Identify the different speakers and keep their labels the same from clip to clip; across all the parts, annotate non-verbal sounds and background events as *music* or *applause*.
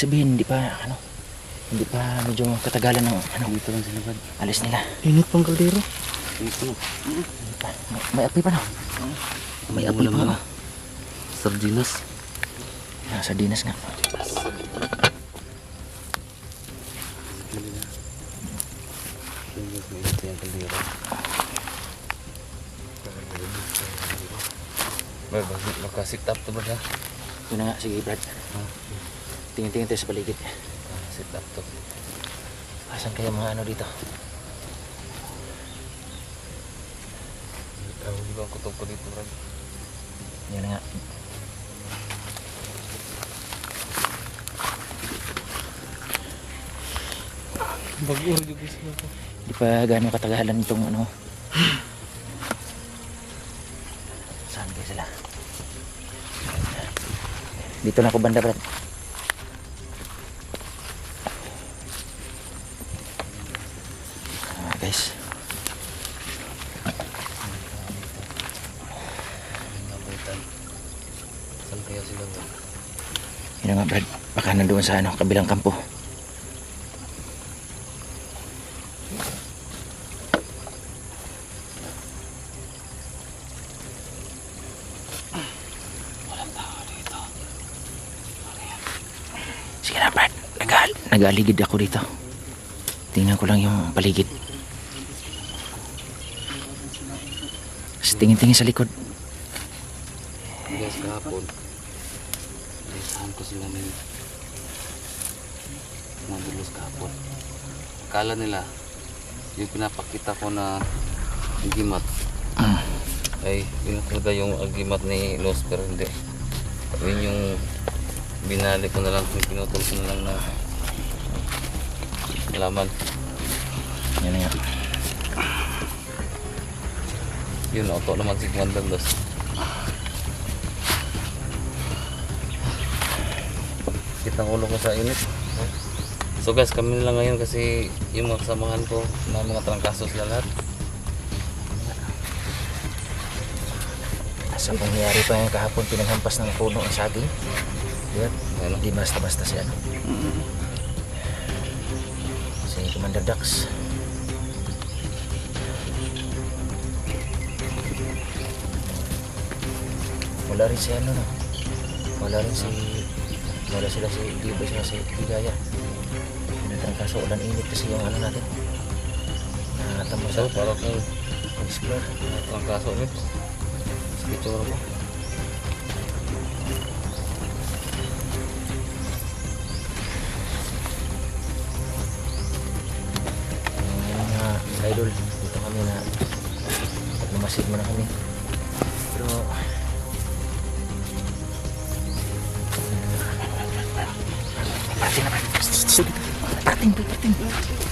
Speaker 1: Ibig sabihin, hindi pa, ano, hindi pa medyo katagalan ng, ano,
Speaker 2: Dito lang sila bad.
Speaker 1: alis nila.
Speaker 3: Init pang kaldero.
Speaker 2: Init
Speaker 1: pa. May, may apoy pa, no? May apoy pa, no?
Speaker 2: Sardinas.
Speaker 1: Nasa dinas nga.
Speaker 2: Kaldero. Brad, bakit makasit up to brad ha?
Speaker 1: Yun na nga, sige, Brad. Tingin-tingin tayo sa paligid.
Speaker 2: Sit up to.
Speaker 1: Asan kaya mga ano dito?
Speaker 2: Ewan di ba ang kutob ko dito brad?
Speaker 1: Yan nga.
Speaker 3: Bagur juga sila po.
Speaker 1: Hindi pa gano'ng katagalan itong ano. Saan kaya sila? Dito na ako banda, Brad. Ah, guys.
Speaker 2: Nabutan. Saan kaya sila brad?
Speaker 1: Yun na nga, Brad. Nandoon sa ano, kabilang kampo. Sige na, Brad. Nagal nag-aaligid ako dito. Tingnan ko lang yung paligid. Tapos tingin-tingin sa likod.
Speaker 2: Guys, kahapon. Naisahan ko sila ng madulos kahapon. Akala nila, yung pinapakita ko na agimat
Speaker 1: Mm.
Speaker 2: ay yun talaga yung agimat ni Los pero hindi. Yun yung binali ko na lang, yung pinutol ko na lang na laman.
Speaker 1: Yan nga.
Speaker 2: Yun, auto naman si Commander Los. Kitang ulo ko sa init. So guys, kami na lang ngayon kasi yung mga kasamahan ko na mga trangkaso sila lahat.
Speaker 1: Sa pangyayari pa yung kahapon pinaghampas ng puno ang saging. Yan.
Speaker 2: Ano?
Speaker 1: Hindi basta-basta si ano. Si Commander Dax. Wala rin si ano no. Wala rin si wala sila si di ba sila si Higaya. Pinatang kaso ulan init kasi yung ano natin. Natamo
Speaker 2: So,
Speaker 1: sa
Speaker 2: para kung
Speaker 1: explore.
Speaker 2: mga trangkaso ulit. Sa picture ko.
Speaker 1: Yung mga idol, dito kami na lumasid mo na kami. Pero nothing. but...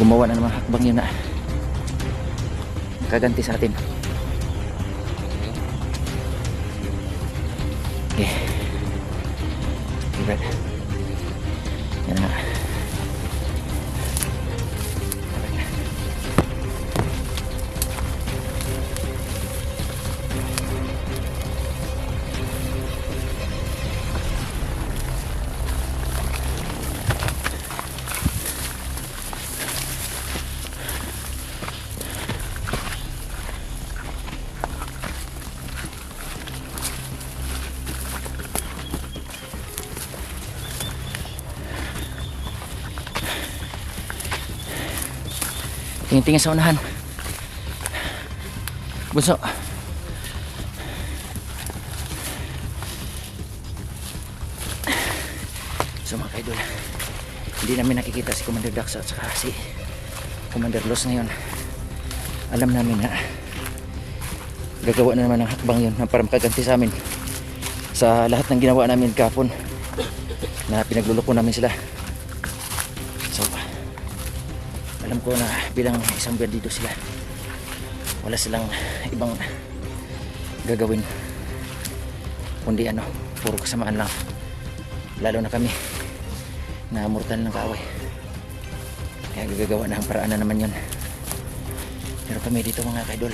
Speaker 1: Gumawa na naman hakbang yun na kaganti sa atin. Okay. Okay, Tingin-tingin sa unahan. Bunso. So mga kaidol, hindi namin nakikita si Commander Dax at saka si Commander Los ngayon. Alam namin na gagawa na naman ng hakbang yun para makaganti sa amin sa lahat ng ginawa namin kapon na pinagluloko namin sila. Alam ko na bilang isang bandido sila wala silang ibang gagawin kundi ano puro kasamaan lang. Lalo na kami na mortal ng kaaway. Kaya gagagawa na ang paraan na naman yun. Pero kami dito mga kaidol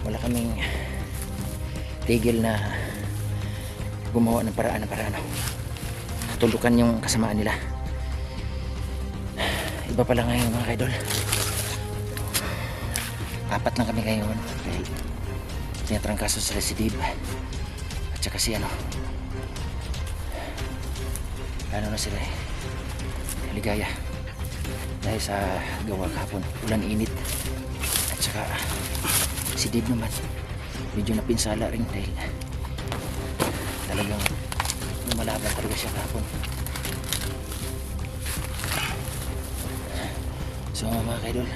Speaker 1: wala kaming tigil na gumawa ng paraan ng paraan tulukan yung kasamaan nila iba pala ngayon mga kaidol. Apat lang kami ngayon. Dahil tinatrangkaso sa residib at saka si ano. Ano na sila eh. Ligaya. Dahil sa gawa kahapon ulan init. At saka si Dave naman medyo napinsala rin dahil talagang lumalaban talaga siya kahapon so mga kaidol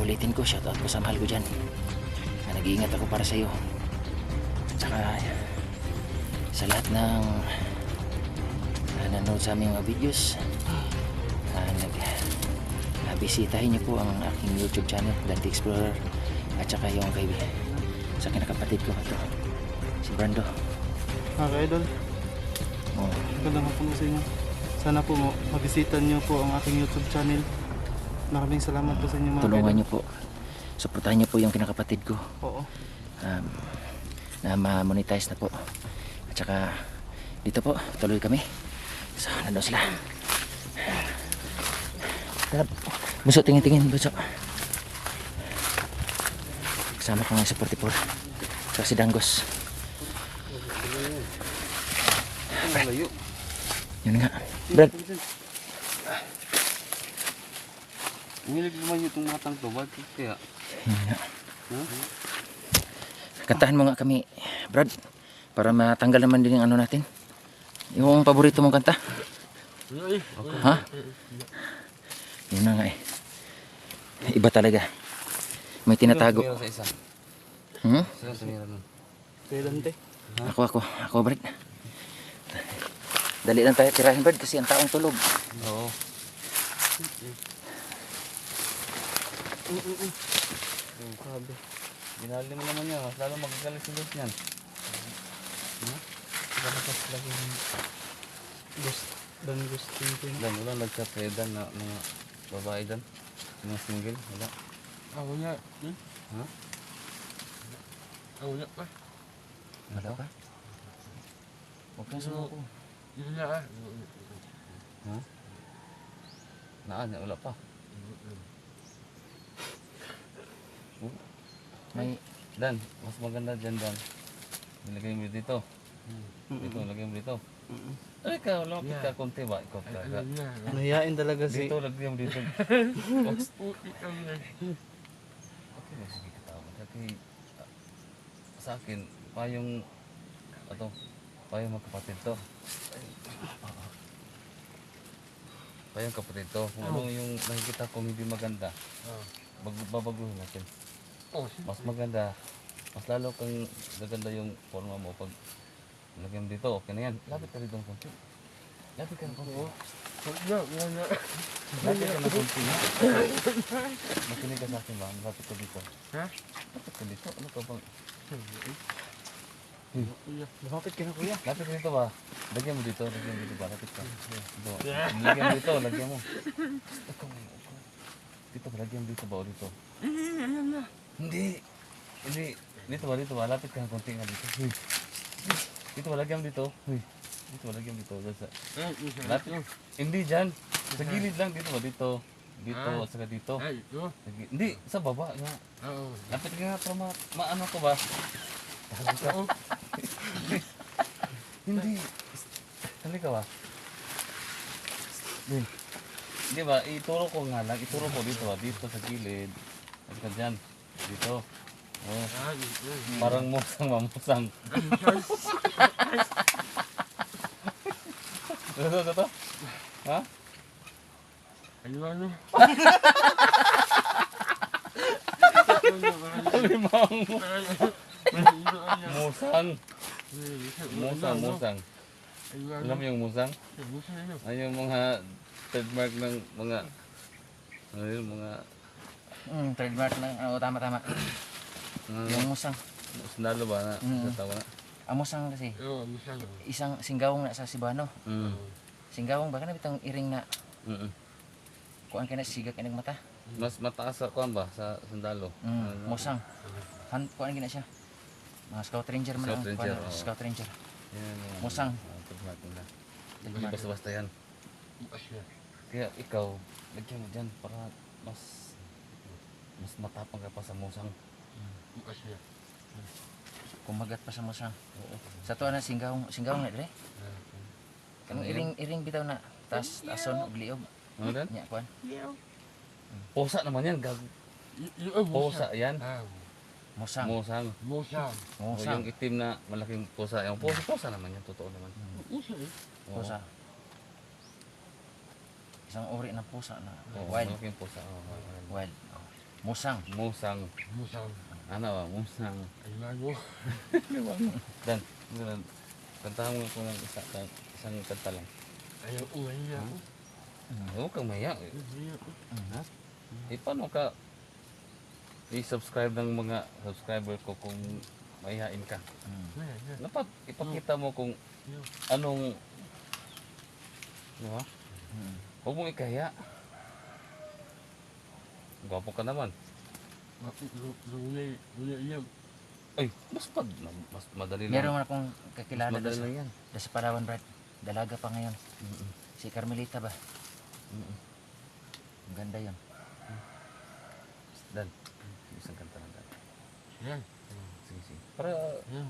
Speaker 1: ulitin ko shoutout ko sa mahal ko dyan na nag-iingat ako para sa iyo at saka sa lahat ng uh, nanonood sa aming mga videos uh, nag uh, bisitahin niyo po ang aking youtube channel Dante Explorer at saka yung kay sa kinakapatid ko ito si Brando.
Speaker 3: Mga ka-idol,
Speaker 1: oh,
Speaker 3: magandang hapon po sa inyo. Sana po mo, mabisita niyo po ang aking YouTube channel. Maraming salamat po sa inyo mga
Speaker 1: tulungan niyo po. Suportahan niyo po yung kinakapatid ko.
Speaker 3: Oo.
Speaker 1: um, na ma-monetize na po. At saka dito po tuloy kami. So nandun sila. Tara, buso tingin tingin buso kasama ko nga sa 44 saka si Danggos
Speaker 2: Ang layo.
Speaker 1: Yun nga. Brad.
Speaker 2: Ngilig naman yung matang to. Bakit kaya?
Speaker 1: yun nga.
Speaker 2: Ha?
Speaker 1: kantahan mo nga kami Brad para matanggal naman din yung ano natin. Yung paborito mong kanta. Ha? Yun na nga eh. Iba talaga. May tinatago. Hmm?
Speaker 3: Kailan te?
Speaker 1: Ako, ako, ako, Brad. Dali lang tayo tirahin, Brad, kasi ang taong tulog.
Speaker 2: Oo.
Speaker 3: Grabe.
Speaker 2: Ginali mo naman niya. Lalo magagalit si Luz niyan.
Speaker 3: Lakas lagi ng gust dan gustin ko yun.
Speaker 2: Dan, wala nag-chat kay Dan na mga babae Dan. Mga single. Wala.
Speaker 4: Ako na. Hmm?
Speaker 2: Ha?
Speaker 4: Ako na pa.
Speaker 1: Wala ka? Huwag kang sumuko.
Speaker 4: Yun na ah.
Speaker 2: Ha? Naan, wala pa.
Speaker 1: May,
Speaker 2: Dan, mas maganda dyan Dan. Nilagay mo dito. Dito, lagay mo dito. Ay ka, wala
Speaker 4: Yeah.
Speaker 2: ka konti ba? Ikaw talaga.
Speaker 4: Na.
Speaker 3: Nahiyain talaga si...
Speaker 2: Dito, lagay mo dito. *laughs*
Speaker 4: Na.
Speaker 2: Okay, sige katawa. Kasi ah, sa akin, payong ato, payong magkapatid to. Ah. Payong kapatid to. Kung ano yung nakikita kong hindi maganda,
Speaker 4: Oh.
Speaker 2: bag- babaguhin natin.
Speaker 4: Oh,
Speaker 2: Mas maganda, mas lalo kang gaganda yung forma mo pag lagyan mo dito, okay na yan. Lapit ka dito ng konti. Lapit ka ng konti. Lapit ka ng konti. Makinig ka sa akin ba? Lapit ka dito.
Speaker 4: Ha?
Speaker 2: Lapit ka dito. Ano ka bang?
Speaker 3: Lumapit ka na kuya.
Speaker 2: Lapit ka dito ba? Lagyan mo dito. Lagyan mo dito ba? Lapit ka. Dito. Lagyan mo dito. Lagyan mo. Dito? Lagyan mo dito ba o dito? Hindi. Hindi. Dito ba? Dito ba? Lapit ka ng konti nga dito. Dito ba? Lagyan mo dito. Dito ba? Lagyan mo dito. Lapit. Hindi dyan. Sa gilid lang. Dito ba? Dito. Dito.
Speaker 4: Ah.
Speaker 2: Saka dito.
Speaker 4: Ay,
Speaker 2: Hindi. Sa baba nga.
Speaker 4: Oo.
Speaker 2: Lapit ka nga para ma maano ko ba? Hindi. Hindi ka ba? Hindi. Hindi ba? Ituro ko nga lang. Ituro ko dito ba? Dito sa gilid. At ka dyan. Dito. Oh. Parang musang mamusang. Ito, ito, ito. Ha?
Speaker 4: Ano ano?
Speaker 2: Limang
Speaker 4: ano?
Speaker 2: Musang. Musang, musang. Alam yung musang? Ay yung mga trademark ng mga ano yun, mga
Speaker 1: Mm, trademark lang. Oo, tama, tama.
Speaker 2: Mm.
Speaker 1: Yung musang.
Speaker 2: Sundalo ba na?
Speaker 1: Mm.
Speaker 2: Sa tawa na?
Speaker 1: Ang musang kasi,
Speaker 4: Oo, minsan. oh.
Speaker 1: isang singgawong na sa Sibano.
Speaker 2: Mm.
Speaker 1: Singgawong, baka na bitang iring na
Speaker 2: Mm.
Speaker 1: kuan ka na sigag ka mata.
Speaker 2: Mas mataas sa kuan ba? Sa sundalo?
Speaker 1: Mm,
Speaker 2: Ano?
Speaker 1: musang. Han, kuan gina siya. Mga scout ranger man
Speaker 2: Scout
Speaker 1: ang
Speaker 2: ranger,
Speaker 1: kuan,
Speaker 2: oo.
Speaker 1: scout ranger.
Speaker 2: Yan, yan.
Speaker 1: Musang.
Speaker 2: Ah, trademark nila. Hindi basta-basta yan. Kaya ikaw, lagyan mo dyan para mas mas matapang ka pa sa musang.
Speaker 1: Kumagat pa sa musang. Sa tuwa na singgawong, singgawong na dire. Kanang
Speaker 2: Ano
Speaker 1: iring iring bitaw na tas tason ug liog.
Speaker 2: Ano yan?
Speaker 1: Nya kuan.
Speaker 2: Pusa naman yan. Gag pusa yan.
Speaker 4: Ah,
Speaker 1: Musang.
Speaker 2: Musang.
Speaker 4: Musang.
Speaker 2: O
Speaker 1: Musang.
Speaker 2: yung itim na malaking pusa. Yung pusa, pusa naman yan. Totoo naman.
Speaker 4: Musang eh.
Speaker 2: Oo.
Speaker 1: Pusa. Isang uri ng pusa na
Speaker 2: Oo,
Speaker 1: wild.
Speaker 2: Malaking pusa. Oo, wild.
Speaker 1: Wild. Oh. Musang.
Speaker 2: Musang.
Speaker 4: Musang.
Speaker 2: Ano *laughs* ba? Musang.
Speaker 4: Ayun mo.
Speaker 2: Dan, Dan, kantahan mo ko ng isa, isang kanta lang.
Speaker 4: Ayaw uwan niya.
Speaker 2: Huwag kang maya.
Speaker 4: Hindi ako.
Speaker 2: Ha? Eh, paano ka i-subscribe ng mga subscriber ko kung mayayain ka?
Speaker 1: Mm.
Speaker 2: Dapat ipakita mo kung anong di ba?
Speaker 1: Mm.
Speaker 2: Huwag mong ikaya. Gwapo ka naman. Ay, mas, pad, mas madali lang.
Speaker 1: Meron man akong kakilala doon sa,
Speaker 2: lang yan.
Speaker 1: doon sa Palawan, Brad. Dalaga pa ngayon.
Speaker 2: Mm-mm.
Speaker 1: Si Carmelita ba?
Speaker 2: Mm-mm.
Speaker 1: Ang ganda yun.
Speaker 2: Dan, isang kanta lang Dan.
Speaker 4: Yan.
Speaker 2: Sige, sige. Para,
Speaker 4: Yan.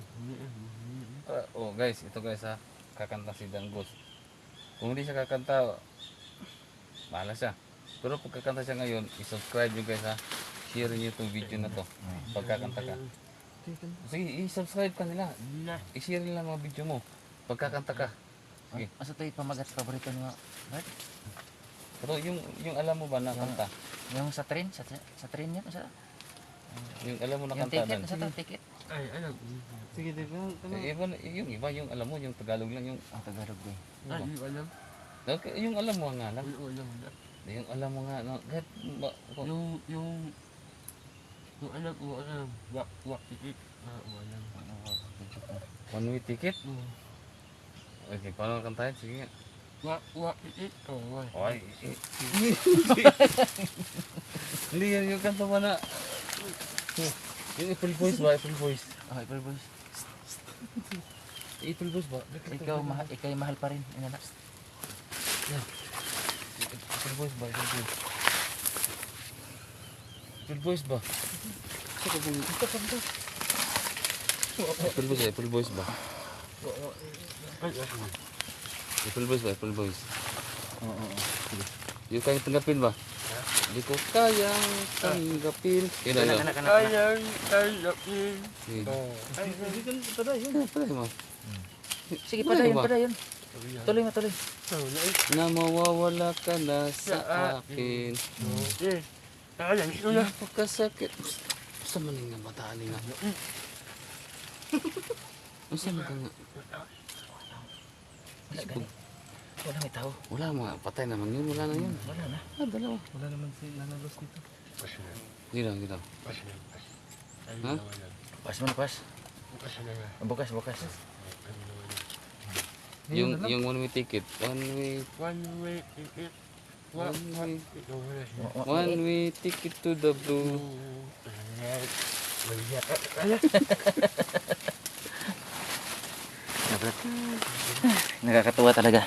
Speaker 2: Para, oh guys, ito guys ha, kakanta si Dan. Kung hindi siya kakanta, bahala siya. Pero pag kakanta siya ngayon, i-subscribe nyo guys ha. Share nyo itong video na to. Pagkakanta ka. Sige, i-subscribe ka nila. I-share nila mga video mo. Pagkakanta ka. Sige.
Speaker 1: Asa to pamagat paborito niyo, Brad?
Speaker 2: Pero yung, yung alam mo ba na kanta?
Speaker 1: Yung sa train, sa, sa train yan, sa,
Speaker 2: Yung alam mo na
Speaker 1: yung
Speaker 2: kanta
Speaker 1: ticket,
Speaker 2: Dan?
Speaker 1: sa to, ticket.
Speaker 4: Ay, alam.
Speaker 3: Sige, di ba?
Speaker 2: Eh, iba, yung iba, yung alam mo, yung Tagalog lang, yung,
Speaker 1: Ang Tagalog ba?
Speaker 4: Ay, yung alam.
Speaker 2: Okay, yung alam mo nga lang.
Speaker 4: Yung alam.
Speaker 2: Yung alam mo nga, no, kahit, ba, kung-
Speaker 4: Yung, yung, yung alam ko, alam. Wak, wak, tikik. Ah, alam.
Speaker 2: one way ticket.
Speaker 4: Oo.
Speaker 2: Okay, paano kantahin? Sige nga.
Speaker 4: Wak, wak, tikik. Oh, wak.
Speaker 2: Oy. *laughs* Hindi yan yung kanta mo na. Yung April Boys ba? April Boys.
Speaker 1: Oh, April Boys.
Speaker 2: April Boys ba?
Speaker 1: Ikaw, mahal, ikay mahal pa rin. Ano na?
Speaker 2: April Boys ba? April Boys. April Boys ba? April Boys, April Boys ba? April Boys ba? April Boys.
Speaker 1: Oo, oo, oo.
Speaker 2: Yung kayang tanggapin ba? Hindi ko kayang tanggapin. Yun ano?
Speaker 1: Anak, anak, anak.
Speaker 4: Kayang tanggapin.
Speaker 2: Sige.
Speaker 4: Oh.
Speaker 3: Ay, hindi ka ito na yun.
Speaker 2: Pala mo?
Speaker 1: Sige, padayon,
Speaker 2: ba?
Speaker 1: padayon. Tuloy mo, tuloy.
Speaker 4: Na
Speaker 2: Na mawawala ka na sa akin.
Speaker 4: Eh, alam, ito na.
Speaker 2: Napakasakit. Sa maning nga *laughs* matali nga. Sama ka nga.
Speaker 1: Wala, gani. Wala may tao.
Speaker 2: Wala mga patay naman yun. Wala na yun.
Speaker 1: Wala na.
Speaker 2: Ah, dalawa.
Speaker 3: Wala naman si Nanalos dito.
Speaker 4: Pas na.
Speaker 2: Hindi lang, hindi lang.
Speaker 4: Pas na. Pas.
Speaker 2: Ha?
Speaker 1: Pas mo na, pas.
Speaker 4: Bukas na nga.
Speaker 1: Bukas, bukas.
Speaker 4: Nawalan.
Speaker 2: Yung, yung one way ticket. One way,
Speaker 4: One way ticket. One way.
Speaker 2: one way ticket to the blue. *laughs*
Speaker 1: Nakakatuwa talaga.